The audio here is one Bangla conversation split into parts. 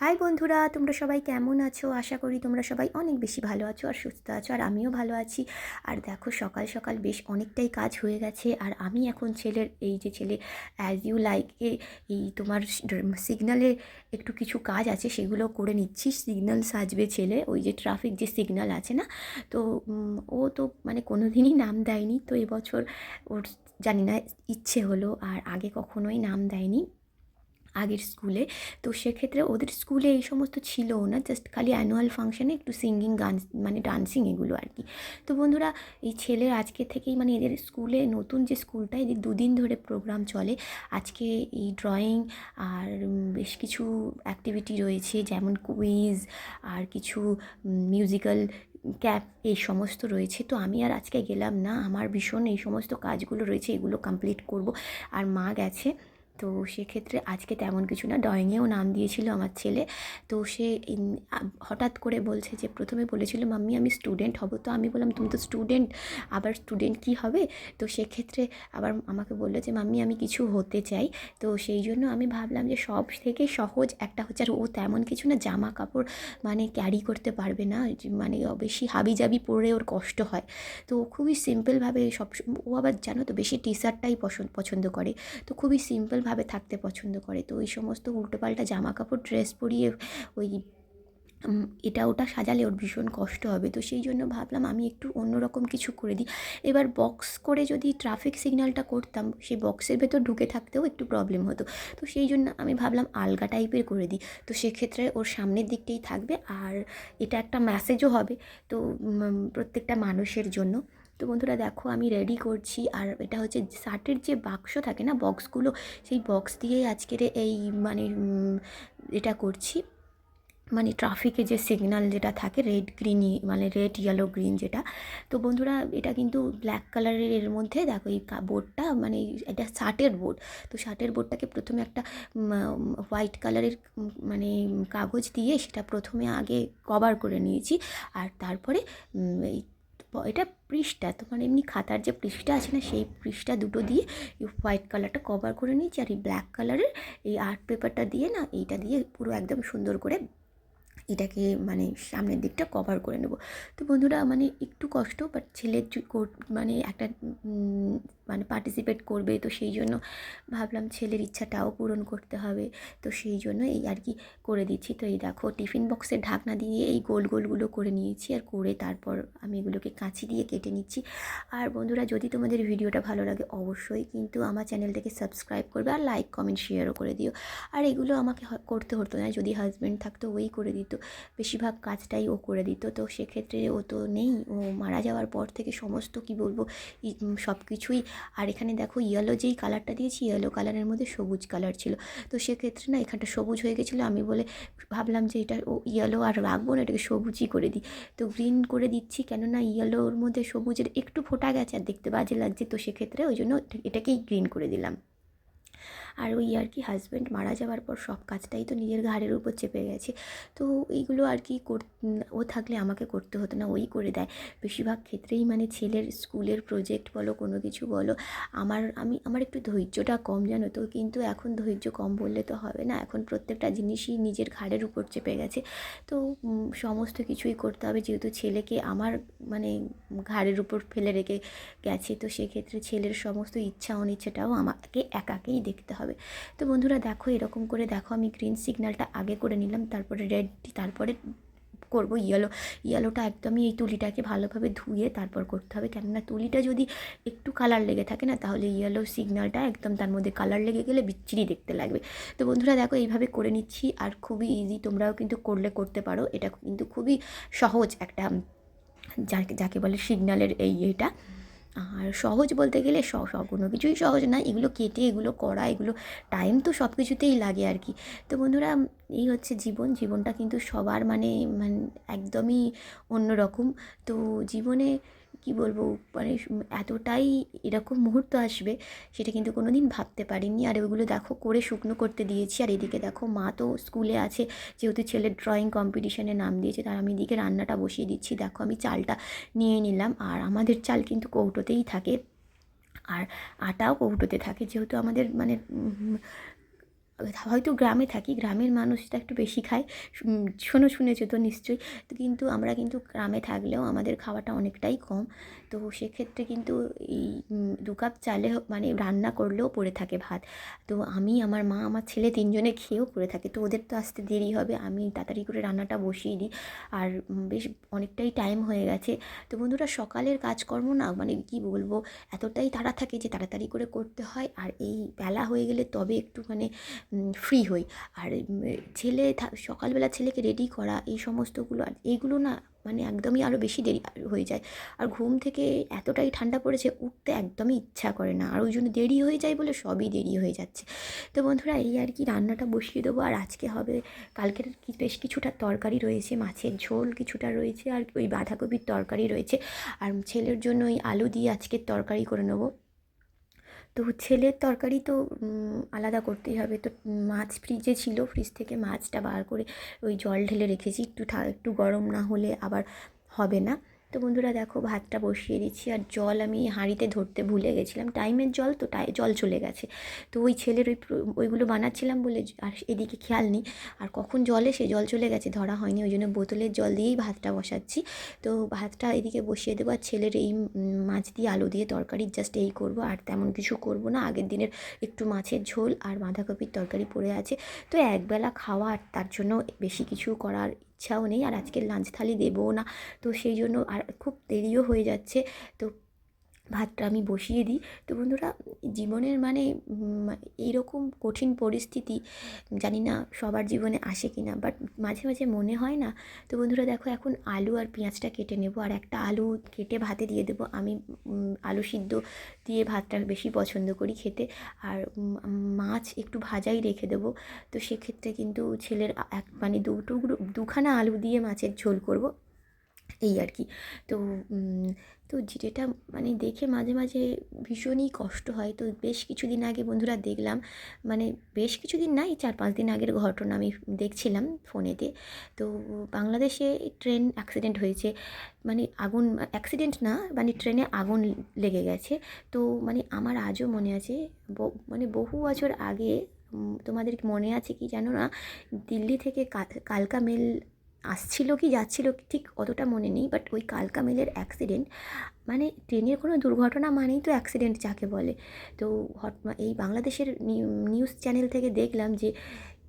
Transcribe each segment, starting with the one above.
হাই বন্ধুরা, তোমরা সবাই কেমন আছো? আশা করি তোমরা সবাই অনেক বেশি ভালো আছো আর সুস্থ আছো আর আমিও ভালো আছি। আর দেখো, সকাল সকাল বেশ অনেকটাই কাজ হয়ে গেছে আর আমি এখন ছেলের, এই যে ছেলে অ্যাজ ইউ লাইকে এই তোমার সিগনালে একটু কিছু কাজ আছে সেগুলো করে নিচ্ছি। সিগনাল সাজবে ছেলে, ওই যে ট্রাফিক যে সিগনাল আছে না? তো ও তো মানে কোনো দিনই নাম দেয়নি। তো এবছর ওর জানি না, ইচ্ছে হলো আর আগে কখনোই নাম দেয়নি। আগের স্কুলে। তো সেক্ষেত্রে ওদের স্কুলে এই সমস্ত ছিল না জাস্ট খালি অ্যানুয়াল ফাংশানে একটু সিঙ্গিং গান মানে ডান্সিং এগুলো আর কি। তো বন্ধুরা, এই ছেলের আজকে থেকেই মানে এদের স্কুলে নতুন যে স্কুলটা এদের দুদিন ধরে প্রোগ্রাম চলে, আজকে এই ড্রয়িং আর বেশ কিছু অ্যাক্টিভিটি রয়েছে, যেমন কুইজ আর কিছু মিউজিক্যাল ক্যাপ এই সমস্ত রয়েছে। তো আমি আর আজকে গেলাম না, আমার ভীষণ এই সমস্ত কাজগুলো রয়েছে, এগুলো কমপ্লিট করব। আর মা গেছে। তো সেক্ষেত্রে আজকে তেমন কিছু না। ড্রয়িংয়েও নাম দিয়েছিল আমার ছেলে। তো সে হঠাৎ করে বলছে যে, প্রথমে বলেছিল, মাম্মি, আমি স্টুডেন্ট হব। তো আমি বললাম, তুমি তো স্টুডেন্ট, আবার স্টুডেন্ট কি হবে? তো সেক্ষেত্রে আবার আমাকে বলল যে, মাম্মি, আমি কিছু হতে চাই। তো সেই জন্য আমি ভাবলাম যে, সব থেকে সহজ একটা হচ্ছে, আর ও তেমন কিছু না জামা কাপড় মানে ক্যারি করতে পারবে না। মানে বেশি হাবি জাবি পরে ওর কষ্ট হয়। তো খুবই সিম্পলভাবে সব, ও আবার জানো তো, বেশি টি শার্টটাই পছন্দ করে। তো খুবই সিম্পলভাবে থাকতে পছন্দ করে। তো ওই সমস্ত উল্টোপাল্টা জামা কাপড় ড্রেস পরিয়ে ওই এটা ওটা সাজালে ওর ভীষণ কষ্ট হবে। তো সেই জন্য ভাবলাম আমি একটু অন্যরকম কিছু করে দিই। এবার বক্স করে যদি ট্রাফিক সিগন্যালটা করতাম, সেই বক্সের ভেতর ঢুকে থাকতেও একটু প্রবলেম হতো। তো সেই জন্য আমি ভাবলাম আলগা টাইপের করে দিই। তো সেক্ষেত্রে ওর সামনের দিকটাই থাকবে আর এটা একটা মেসেজও হবে। তো প্রত্যেকটা মানুষের জন্য। তো বন্ধুরা দেখো আমি রেডি করছি। আর এটা হচ্ছে শার্টের যে বাক্স থাকে না বক্সগুলো সেই বক্স দিয়েই আজকের এই মানে এটা করছি। মানে ট্রাফিকে যে সিগনাল যেটা থাকে রেড গ্রিন মানে রেড ইয়েলো গ্রিন যেটা। তো বন্ধুরা এটা কিন্তু ব্ল্যাক কালারের এর মধ্যে দেখো এই বোর্ডটা মানে এটা শার্টের বোর্ড তো শার্টের বোর্ডটাকে প্রথমে একটা হোয়াইট কালারের মানে কাগজ দিয়ে সেটা প্রথমে আগে কভার করে নিয়েছি। আর তারপরে এই এটা পৃষ্ঠা তোমার এমনি খাতার যে পৃষ্ঠা আছে না, সেই পৃষ্ঠা দুটো দিয়ে এই হোয়াইট কালারটা কভার করে নিয়েছি আর এই ব্ল্যাক কালারের এই আর্ট পেপারটা দিয়ে না, এইটা দিয়ে পুরো একদম সুন্দর করে এটাকে মানে সামনের দিকটা কভার করে নেব। তো বন্ধুরা মানে একটু কষ্ট বাট ছেলের মানে একটা মানে পার্টিসিপেট করবে। তো সেই জন্য ভাবলাম ছেলের ইচ্ছাটাও পূরণ করতে হবে। তো সেই জন্য এই আর কি করে দিচ্ছি। তো এই দেখো, টিফিন বক্সের ঢাকনা দিয়ে এই গোল গোলগুলো করে নিয়েছি আর করে তারপর আমি এগুলোকে কাঁচি দিয়ে কেটে নিচ্ছি। আর বন্ধুরা, যদি তোমাদের ভিডিওটা ভালো লাগে অবশ্যই কিন্তু আমার চ্যানেলটাকে সাবস্ক্রাইব করবে আর লাইক কমেন্ট শেয়ারও করে দিও। আর এগুলো আমাকে করতে হতো না। যদি হাজব্যান্ড থাকতো, ওই করে দিত। বেশিরভাগ কাজটাই ও করে দিত। তো সেক্ষেত্রে ও তো নেই। ও মারা যাওয়ার পর থেকে সমস্ত কি বলব সব কিছুই আর এখানে দেখো ইয়েলো যেই কালারটা দিয়েছি ইয়েলো কালারের মধ্যে সবুজ কালার ছিল। তো সেক্ষেত্রে না এখানটা সবুজ হয়ে গেছিল, আমি বলে ভাবলাম যে এটা ও ইয়েলো আর রাখব না, এটাকে সবুজই করে দিই। তো গ্রিন করে দিচ্ছি, কেননা ইয়েলোর মধ্যে সবুজের একটু ফোটা গেছে আর দেখতে বাজে লাগছে, তো সেক্ষেত্রে ওই জন্য এটাকেই গ্রিন করে দিলাম। আর ওই আর কি হাজব্যান্ড মারা যাওয়ার পর সব কাজটাই তো নিজের ঘাড়ের উপর চেপে গেছে। তো এইগুলো আর কি কর, ও থাকলে আমাকে করতে হতো না, ওই করে দেয়। বেশিরভাগ ক্ষেত্রেই মানে ছেলের স্কুলের প্রজেক্ট বলো, কোনো কিছু বলো, আমার, আমি, আমার একটু ধৈর্যটা কম জানো তো, কিন্তু এখন ধৈর্য কম বললে তো হবে না। এখন প্রত্যেকটা জিনিসই নিজের ঘাড়ের উপর চেপে গেছে। তো সমস্ত কিছুই করতে হবে, যেহেতু ছেলেকে আমার মানে ঘাড়ের উপর ফেলে রেখে গেছে, তো সেক্ষেত্রে ছেলের সমস্ত ইচ্ছা অনিচ্ছাটাও আমাকে একাকেই দেখতে হবে। তো বন্ধুরা দেখো, এরকম করে দেখো আমি গ্রিন সিগন্যালটা আগে করে নিলাম, তারপরে রেড তারপরে করব ইয়েলো ইয়েলোটা একদমই এই তুলিটাকে ভালোভাবে ধুয়ে তারপর করতে হবে। কেননা তুলিটা যদি একটু কালার লেগে থাকে না, তাহলে ইয়েলো সিগন্যালটা একদম তার মধ্যে কালার লেগে গেলে বিচ্ছিরি দেখতে লাগবে। তো বন্ধুরা দেখো, এইভাবে করে নিচ্ছি আর খুবই ইজি তোমরাও কিন্তু করলে করতে পারো। এটা কিন্তু খুবই সহজ একটা যাকে যাকে বলে সিগন্যালের এই এটা আর সহজ বলতে গেলে স, কোনো কিছুই সহজ না। এগুলো কেটে, এগুলো করা, এগুলো টাইম তো সব কিছুতেই লাগে আর কি। তো বন্ধুরা, এই হচ্ছে জীবন। জীবনটা কিন্তু সবার মানে মানে একদমই অন্যরকম। তো জীবনে কি বলব মানে এতটাই এরকম মুহূর্ত আসবে সেটা কিন্তু কোনো দিন ভাবতে পারিনি। আর ওইগুলো দেখো করে শুকনো করতে দিয়েছি। আর এদিকে দেখো মা তো স্কুলে আছে, যেহেতু ছেলের ড্রয়িং কম্পিটিশনে নাম দিয়েছে, তার আমি এদিকে রান্নাটা বসিয়ে দিচ্ছি। দেখো আমি চালটা নিয়ে নিলাম। আর আমাদের চাল কিন্তু কৌটোতেই থাকে। আর আটাও কৌটোতে থাকে, যেহেতু আমাদের মানে হয়তো গ্রামে থাকি, গ্রামের মানুষটা একটু বেশি খায়। শোনো শুনেছো তো নিশ্চয়ই। তো কিন্তু আমরা কিন্তু গ্রামে থাকলেও আমাদের খাওয়াটা অনেকটাই কম। তো সেক্ষেত্রে কিন্তু এই দু কাপ চালে মানে রান্না করলেও পড়ে থাকে ভাত। তো আমি, আমার মা, আমার ছেলে তিনজনে খেয়েও পড়ে থাকে। তো ওদের তো আসতে দেরি হবে, আমি তাড়াতাড়ি করে রান্নাটা বসিয়ে দিই। আর বেশ অনেকটাই টাইম হয়ে গেছে। তো বন্ধুরা, সকালের কাজকর্ম না মানে কি বলব, এতটাই তাড়া থাকে যে তাড়াতাড়ি করে করতে হয়। আর এই বেলা হয়ে গেলে তবে একটু মানে ফ্রি হই। আর ছেলে সকালবেলা ছেলেকে রেডি করা, এই সমস্তগুলো আর এইগুলো না মানে একদমই আরও বেশি দেরি হয়ে যায়। আর ঘুম থেকে এতটাই ঠান্ডা পড়েছে, উঠতে একদমই ইচ্ছা করে না। আর ওই জন্য দেরি হয়ে যায় বলে সবই দেরি হয়ে যাচ্ছে। তো বন্ধুরা, এই আর কি রান্নাটা বসিয়ে দেবো। আর আজকে হবে কালকের বেশ কিছুটা তরকারি রয়েছে, মাছের ঝোল কিছুটা রয়েছে, আর ওই বাঁধাকপির তরকারি রয়েছে। আর ছেলের জন্য ওই আলু দিয়ে আজকের তরকারি করে নেব। তো ছেলের তরকারি তো আলাদা করতেই হবে। তো মাছ ফ্রিজে ছিল, ফ্রিজ থেকে মাছটা বার করে ওই জল ঢেলে রেখেছি। একটু একটু গরম না হলে আবার হবে না। তো বন্ধুরা দেখো, ভাতটা বসিয়ে দিচ্ছি আর জল আমি হাঁড়িতে ধরতে ভুলে গেছিলাম। টাইমের জল তো টাই, জল চলে গেছে। তো ওই ছেলের ওই ওইগুলো বানাচ্ছিলাম বলে আর এদিকে খেয়াল নেই। আর কখন জলে সে জল চলে গেছে, ধরা হয়নি। ওই জন্য বোতলের জল দিয়েই ভাতটা বসাচ্ছি। তো ভাতটা এদিকে বসিয়ে দেবো আর ছেলের এই মাছ দিয়ে আলু দিয়ে তরকারি জাস্ট এই করব। আর তেমন কিছু করব না। আগের দিনের একটু মাছের ঝোল আর বাঁধাকপির তরকারি পড়ে আছে। তো একবেলা খাওয়া আর তার জন্য বেশি কিছু করার ইচ্ছাও নেই আর আজকে লাঞ্চ থালি দেবও না। তো সেই জন্য আর খুব দেরিও হয়ে যাচ্ছে। তো ভাতটা আমি বসিয়ে দিই। তো বন্ধুরা, জীবনের মানে এইরকম কঠিন পরিস্থিতি, জানি না সবার জীবনে আসে কি না বাট মাঝে মাঝে মনে হয় না। তো বন্ধুরা, দেখো এখন আলু আর পেঁয়াজটা কেটে নেব, আর একটা আলু কেটে ভাতে দিয়ে দেবো। আমি আলু সিদ্ধ দিয়ে ভাতটা বেশি পছন্দ করি খেতে, আর মাছ একটু ভাজাই রেখে দেবো। তো সেক্ষেত্রে কিন্তু ছেলের এক মানে দুটুকরো দুখানা আলু দিয়ে মাছের ঝোল করব, এই আর কি। তো তো যেটা মানে দেখে মাঝে মাঝে ভীষণই কষ্ট হয়। তো বেশ কিছুদিন আগে বন্ধুরা দেখলাম মানে বেশ কিছুদিন না এই চার পাঁচ দিন আগের ঘটনা আমি দেখছিলাম ফোনেতে। তো বাংলাদেশে ট্রেন অ্যাক্সিডেন্ট হয়েছে মানে আগুন অ্যাক্সিডেন্ট না মানে ট্রেনে আগুন লেগে গেছে। তো মানে আমার আজও মনে আছে মানে বহু বছর আগে তোমাদের মনে আছে কি জানো না, দিল্লি থেকে কালকা মেল আসছিল কি যাচ্ছিল কি ঠিক অতটা মনে নেই বাট ওই কালকা মেলের অ্যাক্সিডেন্ট মানে ট্রেনের কোনো দুর্ঘটনা মানেই তো অ্যাক্সিডেন্ট যাকে বলে। তো হট, এই বাংলাদেশের নিউজ চ্যানেল থেকে দেখলাম যে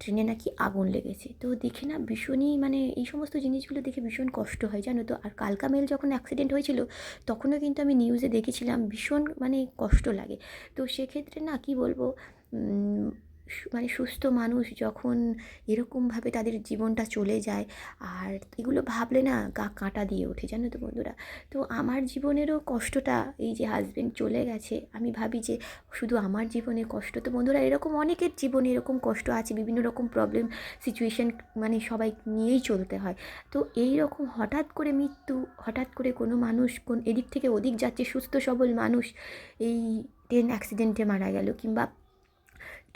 ট্রেনে নাকি আগুন লেগেছে। তো দেখে না ভীষণই মানে এই সমস্ত জিনিসগুলো দেখে ভীষণ কষ্ট হয়, জানো তো। আর কালকা মেল যখন অ্যাক্সিডেন্ট হয়েছিল, তখনও কিন্তু আমি নিউজে দেখেছিলাম ভীষণ মানে কষ্ট লাগে। তো সেক্ষেত্রে না কি বলব মানে সুস্থ মানুষ যখন এরকমভাবে তাদের জীবনটা চলে যায়, আর এগুলো ভাবলে না গা কাঁটা দিয়ে ওঠে, জানো তো বন্ধুরা? তো আমার জীবনেরও কষ্টটা এই যে হাজব্যান্ড চলে গেছে, আমি ভাবি যে শুধু আমার জীবনে কষ্ট তো বন্ধুরা এরকম অনেকের জীবনে এরকম কষ্ট আছে, বিভিন্ন রকম প্রবলেম সিচুয়েশন মানে সবাই নিয়েই চলতে হয়। তো এই রকম হঠাৎ করে মৃত্যু, হঠাৎ করে কোনো মানুষ কোন এদিক থেকে ওদিক যাচ্ছে সুস্থ সবল মানুষ, এই ট্রেন অ্যাক্সিডেন্টে মারা গেল কিংবা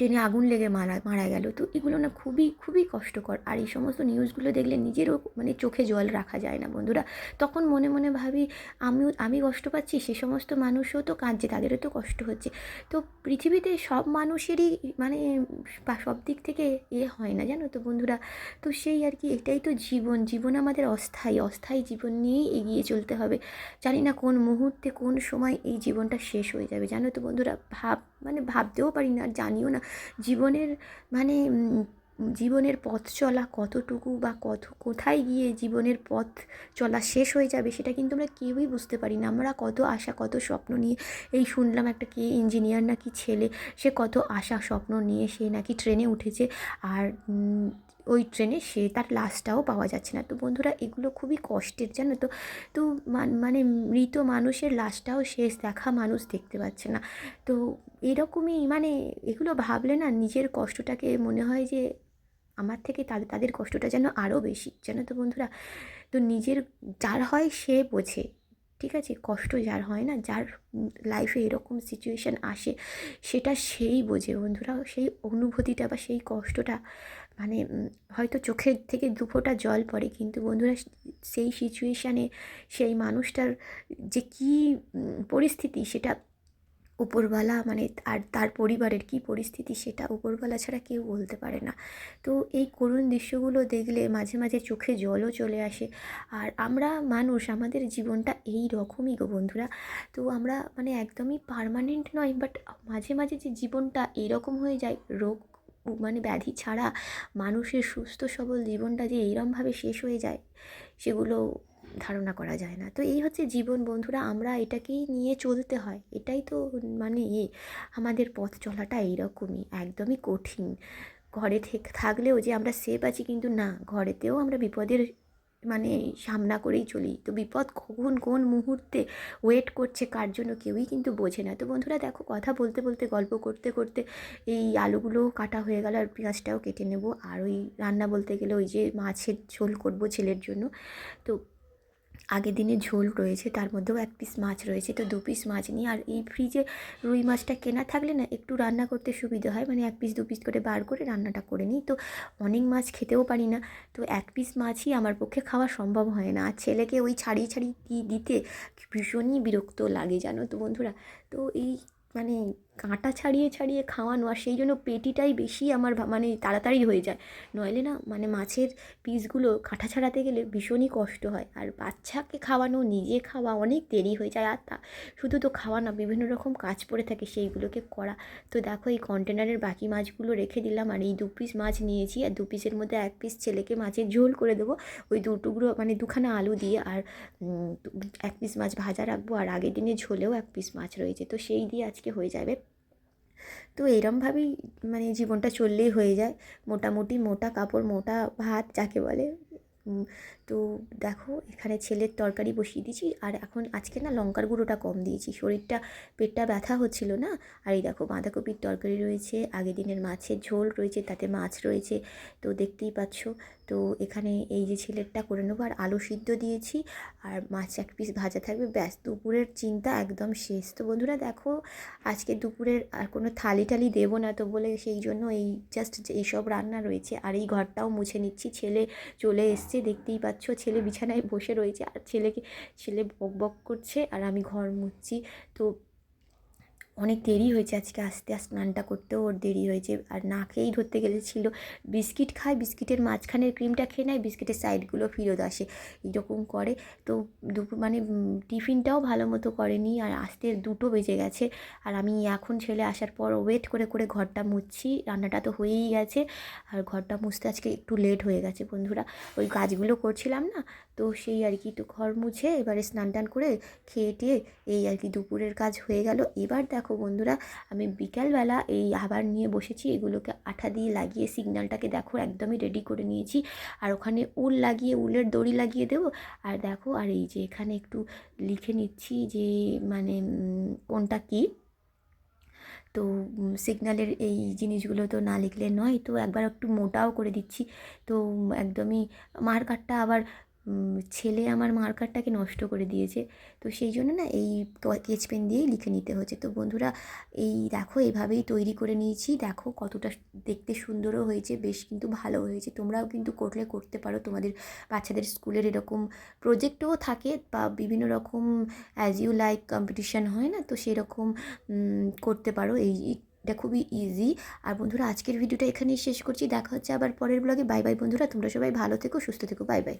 ট্রেনে আগুন লেগে মারা মারা গেল। তো এগুলো না খুবই খুবই কষ্টকর। আর এই সমস্ত নিউজগুলো দেখলে নিজেরও মানে চোখে জল রাখা যায় না, বন্ধুরা। তখন মনে মনে ভাবি, আমিও, আমি কষ্ট পাচ্ছি, সে সমস্ত মানুষও তো কাঁদছে, তাদেরও তো কষ্ট হচ্ছে। তো পৃথিবীতে সব মানুষেরই মানে সব দিক থেকে এ হয় না, জানো তো বন্ধুরা। তো সেই আর কি, এটাই তো জীবন। জীবন আমাদের অস্থায়ী অস্থায়ী জীবন নিয়েই এগিয়ে চলতে হবে। জানি না কোন মুহূর্তে, কোন সময় এই জীবনটা শেষ হয়ে যাবে, জানো তো বন্ধুরা। ভাব মানে ভাবতেও পারি না জানিও না জীবনের মানে জীবনের পথ চলা কতটুকু বা কত, কোথায় গিয়ে জীবনের পথ চলা শেষ হয়ে যাবে সেটা কিন্তু আমরা কেউই বুঝতে পারি না। আমরা কত আশা, কত স্বপ্ন নিয়ে এই শুনলাম একটা কে ইঞ্জিনিয়ার নাকি ছেলে, সে কত আশা, স্বপ্ন নিয়ে সে নাকি ট্রেনে উঠেছে। আর ওই ট্রেনে সে তার লাশটাও পাওয়া যাচ্ছে না। তো বন্ধুরা, এগুলো খুবই কষ্টের, জানো তো? তো মান- মৃত মানুষের লাশটাও শেষ দেখা মানুষ দেখতে পাচ্ছে না। তো এরকমই মানে এগুলো ভাবলে না নিজের কষ্টটাকে মনে হয় যে আমার থেকে তাদের তাদের কষ্টটা যেন আরও বেশি, জানো তো বন্ধুরা? তো নিজের, যার হয় সে বোঝে, ঠিক আছে? কষ্ট যার হয় না, যার লাইফে এরকম সিচুয়েশান আসে, সেটা সেই বোঝে বন্ধুরা। সেই অনুভূতিটা বা সেই কষ্টটা মানে হয়তো চোখের থেকে দুফোঁটা জল পড়ে, কিন্তু বন্ধুরা সেই সিচুয়েশানে সেই মানুষটার যে কী পরিস্থিতি সেটা উপরওয়ালা মানে আর তার পরিবারের কী পরিস্থিতি সেটা উপরওয়ালা ছাড়া কেউ বলতে পারে না। তো এই করুণ দৃশ্যগুলো দেখলে মাঝে মাঝে চোখে জলও চলে আসে। আর আমরা মানুষ, আমাদের জীবনটা এই রকমই গো বন্ধুরা। তো আমরা মানে একদমই পারমানেন্ট নয় বাট মাঝে মাঝে যে জীবনটা এরকম হয়ে যায়, রোগ মানে ব্যাধি ছাড়া মানুষের সুস্থ সবল জীবনটা যে এইরমভাবে শেষ হয়ে যায়, সেগুলো ধারণা করা যায় না। তো এই হচ্ছে জীবন বন্ধুরা, আমরা এটাকেই নিয়ে চলতে হয়। এটাই তো মানে এ, আমাদের পথ চলাটা এইরকমই, একদমই কঠিন। ঘরে থেকে, থাকলেও যে আমরা সেফ আছি কিন্তু না, ঘরেতেও আমরা বিপদের মানে সামনা করেই চলি। তো বিপদ কখন কোন মুহূর্তে ওয়েট করছে কার জন্য কেউই কিন্তু বোঝে না। তো বন্ধুরা দেখো কথা বলতে বলতে, গল্প করতে করতে এই আলুগুলো কাটা হয়ে গেল আর পেঁয়াজটাও কেটে নেব। আর ওই রান্না বলতে গেলে ওই যে মাছের ঝোল করব ছেলের জন্য। তো আগের দিনে ঝোল রয়েছে, তার মধ্যেও এক পিস মাছ রয়েছে। তো দু পিস মাছ নিই আর এই ফ্রিজে রুই মাছটা কেনা থাকলে না, একটু রান্না করতে সুবিধা হয়। মানে এক পিস দু পিস করে বার করে রান্নাটা করে নিই। তো অনেক মাছ খেতেও পারি না। তো এক পিস মাছই আমার পক্ষে খাওয়া সম্ভব হয় না। আর ছেলেকে ওই ছাড়িয়ে ছাড়িয়ে দিতে ভীষণই বিরক্ত লাগে, জানো তো বন্ধুরা। তো এই মানে কাঁটা ছাড়িয়ে ছাড়িয়ে খাওয়ানো আর সেই জন্য পেটিটাই বেশি আমার মানে তাড়াতাড়ি হয়ে যায়। নইলে না মানে মাছের পিসগুলো কাঁটা ছাড়াতে গেলে ভীষণই কষ্ট হয়। আর বাচ্চাকে খাওয়ানো, নিজে খাওয়া অনেক দেরি হয়ে যায়। আর তা, শুধু তো খাওয়া না, বিভিন্ন রকম কাজ পড়ে থাকে সেইগুলোকে করা। তো দেখো, এই কন্টেনারের বাকি মাছগুলো রেখে দিলাম। আর এই দু পিস মাছ নিয়েছি। আর দু পিসের মধ্যে এক পিস ছেলেকে মাছের ঝোল করে দেবো। ওই দু টুকরো মানে দুখানা আলু দিয়ে আর এক পিস মাছ ভাজা রাখব। আর আগের দিনে ঝোলেও এক পিস মাছ রয়েছে। তো সেই দিয়ে আজকে হয়ে যাবে তো এরমভাবেই মানে জীবনটা চললেই হয়ে যায়। মোটামুটি মোটা কাপড়, মোটা ভাত যাকে বলে। তো দেখো এখানে ছেলের তরকারি বসিয়ে দিয়েছি আর এখন আজকে না লঙ্কার গুঁড়োটা কম দিয়েছি। শরীরটা, পেটটা ব্যথা হচ্ছিল না। আর এই দেখো বাঁধাকপির তরকারি রয়েছে, আগের দিনের মাছের ঝোল রয়েছে, তাতে মাছ রয়েছে। তো দেখতেই পাচ্ছ তো এখানে এই যে ছেলেরটা করে নেব আর আলু সিদ্ধ দিয়েছি আর মাছ এক পিস ভাজা থাকবে। ব্যাস, দুপুরের চিন্তা একদম শেষ। তো বন্ধুরা দেখো, আজকে দুপুরের আর কোনো থালি টালি দেবো না তো বলে সেই জন্য এই জাস্ট এইসব রান্না রয়েছে। আর এই ঘরটাও মুছে নিচ্ছি। ছেলে চলে এসছে, দেখতেই পাচ্ছ ছেলে বিছানায় বসে রয়েছে। আর ছেলেকে, ছেলে বক বক করছে আর আমি ঘর মুছছি। তো অনেক দেরি হয়েছে আজকে আস্তে আস্তে স্নানটা করতেও ওর দেরি হয়েছে। আর না খেয়েই ধরতে গেলে ছিল। বিস্কিট খায়, বিস্কিটের মাঝখানের ক্রিমটা খেয়ে নেয়, বিস্কিটের সাইডগুলো ফেরত আসে। এরকম করে। তো দুপুর মানে টিফিনটাও ভালো মতো করেনি। আর আসতে দুটো বেজে গেছে। আর আমি এখন ছেলে আসার পর ওয়েট করে করে ঘরটা মুছছি। রান্নাটা তো হয়েই গেছে। আর ঘরটা মুছতে আজকে একটু লেট হয়ে গেছে বন্ধুরা। ওই কাজগুলো করছিলাম না। তো সেই আর কি, তো ঘর মুছে এবারে স্নান টান করে খেয়ে টেয়ে এই আর কি দুপুরের কাজ হয়ে গেল। এবার দেখো বন্ধুরা, আমি বিকালবেলা এই আবার নিয়ে বসেছি, এগুলোকে আঠা দিয়ে লাগিয়ে সিগন্যালটাকে দেখো একদমই রেডি করে নিয়েছি। আর ওখানে উল লাগিয়ে, উলের দড়ি লাগিয়ে দেবো। আর দেখো, আর এই যে এখানে একটু লিখে নিচ্ছি যে মানে কোনটা কী? তো সিগনালের এই জিনিসগুলো তো না লিখলে নয়, তো একবার একটু মোটাও করে দিচ্ছি। তো একদমই মার্কারটা আবার ছেলে আমার মার্কারটাকে নষ্ট করে দিয়েছে। তো সেই জন্য না এই স্কেচ পেন দিয়েই লিখে নিতে হচ্ছে। তো বন্ধুরা, এই দেখো এভাবেই তৈরি করে নিয়েছি। দেখো কতটা দেখতে সুন্দরও হয়েছে, বেশ কিন্তু ভালো হয়েছে। তোমরাও কিন্তু করলে করতে পারো। তোমাদের বাচ্চাদের স্কুলের এরকম প্রজেক্টও থাকে বা বিভিন্ন রকম অ্যাজ ইউ লাইক কম্পিটিশান হয় না, তো সেরকম করতে পারো। এই, এটা খুবই ইজি আর বন্ধুরা, আজকের ভিডিওটা এখানেই শেষ করছি। দেখা হচ্ছে আবার পরের ব্লগে বাই বাই বন্ধুরা। তোমরা সবাই ভালো থেকো, সুস্থ থেকো। Bye bye